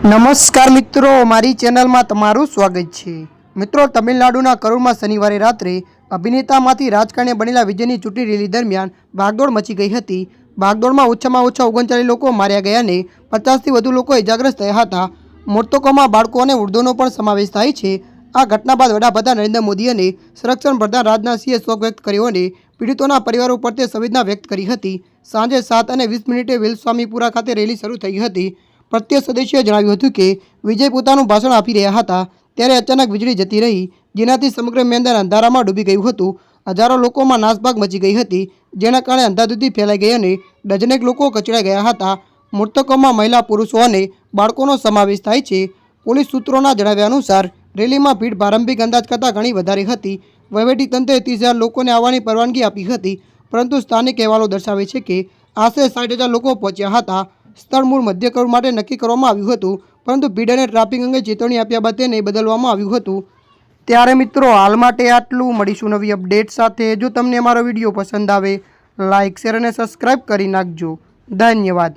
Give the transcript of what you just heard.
નમસ્કાર મિત્રો, મારી ચેનલમાં તમારું સ્વાગત છે. મિત્રો, તમિલનાડુના કરૂરમાં શનિવારે રાત્રે અભિનેતામાંથી રાજકારણે બનેલા વિજયની ચૂંટણી રેલી દરમિયાન ભાગદોડ મચી ગઈ હતી. ભાગદોડમાં ઓછામાં ઓછા ઓગણચાળીસ લોકો માર્યા ગયા અને પચાસથી વધુ લોકો ઇજાગ્રસ્ત થયા હતા. મૃતકોમાં બાળકો અને વૃદ્ધોનો પણ સમાવેશ થાય છે. આ ઘટના બાદ વડાપ્રધાન નરેન્દ્ર મોદી અને સંરક્ષણ પ્રધાન રાજનાથસિંહે શોક વ્યક્ત કર્યો અને પીડિતોના પરિવારો તે સંવેદના વ્યક્ત કરી હતી. સાંજે સાત અને વીસ મિનિટે વેલસ્વામીપુરા ખાતે રેલી શરૂ થઈ હતી. પ્રત્યેક સદસ્યોએ જણાવ્યું હતું કે, વિજય પોતાનું ભાષણ આપી રહ્યા હતા, ત્યારે અચાનક વીજળી જતી રહી, જેનાથી સમગ્ર મેદાન અંધારામાં ડૂબી ગયું હતું. હજારો લોકોમાં નાસભાગ મચી ગઈ હતી, જેના કારણે અંધાધુધી ફેલાઈ ગઈ અને ડઝનેક લોકો કચડાઈ ગયા હતા. મૃતકોમાં મહિલા, પુરુષો અને બાળકોનો સમાવેશ થાય છે. પોલીસ સૂત્રોના જણાવ્યા અનુસાર, રેલીમાં ભીડ પ્રારંભિક અંદાજ કરતાં ઘણી વધારે હતી. વહીવટીતંત્રે ત્રીસ હજાર લોકોને આવવાની પરવાનગી આપી હતી, પરંતુ સ્થાનિક અહેવાલો દર્શાવે છે કે, આશરે સાઠ હજાર લોકો પહોંચ્યા હતા. સ્થળ મૂળ મધ્ય માટે નક્કી કરવામાં આવ્યું હતું, પરંતુ ભીડ ટ્રાફિક અંગે ચેતવણી આપ્યા બાદ તેને બદલવામાં આવ્યું હતું. ત્યારે મિત્રો, હાલ માટે આટલું. મળીશું નવી અપડેટ સાથે. જો તમને અમારો વીડિયો પસંદ આવે લાઇક શેર અને સબસ્ક્રાઈબ કરી નાખજો. ધન્યવાદ.